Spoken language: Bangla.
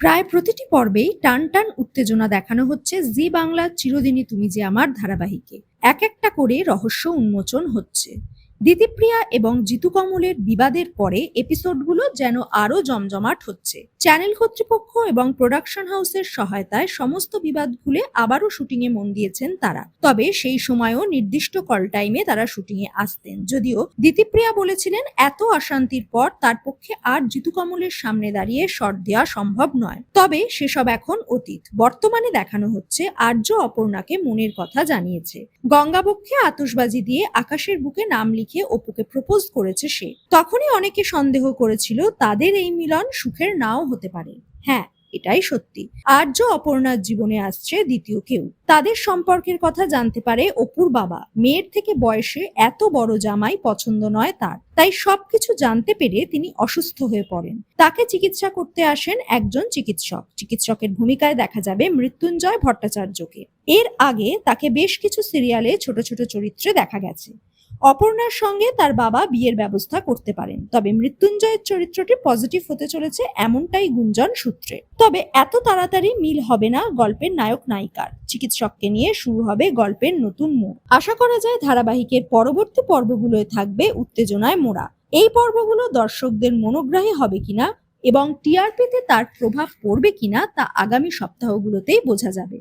প্রায় প্রতিটি পর্বেই টান টান উত্তেজনা দেখানো হচ্ছে জি বাংলা চিরদিনই তুমি যে আমার ধারাবাহিকে। এক একটা করে রহস্য উন্মোচন হচ্ছে। দিতিপ্রিয়া এবং জিতু কমলের বিবাদের পরে এপিসোডগুলো যেন আরও জমজমাট হচ্ছে। চ্যানেল কর্তৃপক্ষ এবং প্রোডাকশন হাউসের সহায়তায় সমস্ত বিবাদ ভুলে আবারও শুটিংয়ে মন দিয়েছেন তারা। তবে সেই সময়ও নির্দিষ্ট কল টাইমে তারা শুটিংয়ে আসতেন। যদিও দিতিপ্রিয়া বলেছিলেন, এত অশান্তির পর তার পক্ষে আর জিতু কমলের সামনে দাঁড়িয়ে শট দেওয়া সম্ভব নয়। তবে সেসব এখন অতীত। বর্তমানে দেখানো হচ্ছে আর্য অপর্ণাকে মনের কথা জানিয়েছে। গঙ্গাবক্ষে আতশবাজি দিয়ে আকাশের বুকে নাম লিখে অপুকে প্রপোজ করেছে সে। তখনই অনেকে সন্দেহ করেছিল তাদের এই মিলন সুখের নাও হতে পারে। হ্যাঁ এটাই সত্যি। আর্য অপর্ণার জীবনে আসছে দ্বিতীয় কেউ। তাদের সম্পর্কের কথা জানতে পারে অপুর বাবা। মেয়ের থেকে বয়সে এত বড় জামাই পছন্দ নয় তার। তাই সবকিছু জানতে পেরে তিনি অসুস্থ হয়ে পড়েন। তাকে চিকিৎসা করতে আসেন একজন চিকিৎসক। চিকিৎসকের ভূমিকায় দেখা যাবে মৃত্যুঞ্জয় ভট্টাচার্যকে। এর আগে তাকে বেশ কিছু সিরিয়ালে ছোট ছোট চরিত্রে দেখা গেছে। অপর্ণার সঙ্গে তার বাবা বিয়ের ব্যবস্থা করতে পারেন। তবে মৃত্যুঞ্জয়ের চরিত্রটি পজিটিভ হতে চলেছে এমনটাই গুঞ্জন সূত্রে। তবে এত তাড়াতাড়ি মিল হবে না গল্পের নায়ক নায়িকার। চিকিৎসককে নিয়ে শুরু হবে গল্পের নতুন মোড়। আশা করা যায় ধারাবাহিকের পরবর্তী পর্বগুলোয় থাকবে উত্তেজনায় মোড়া। এই পর্বগুলো দর্শকদের মনোগ্রাহী হবে কিনা এবং টিআরপিতে তার প্রভাব পড়বে কিনা তা আগামী সপ্তাহগুলোতেই বোঝা যাবে।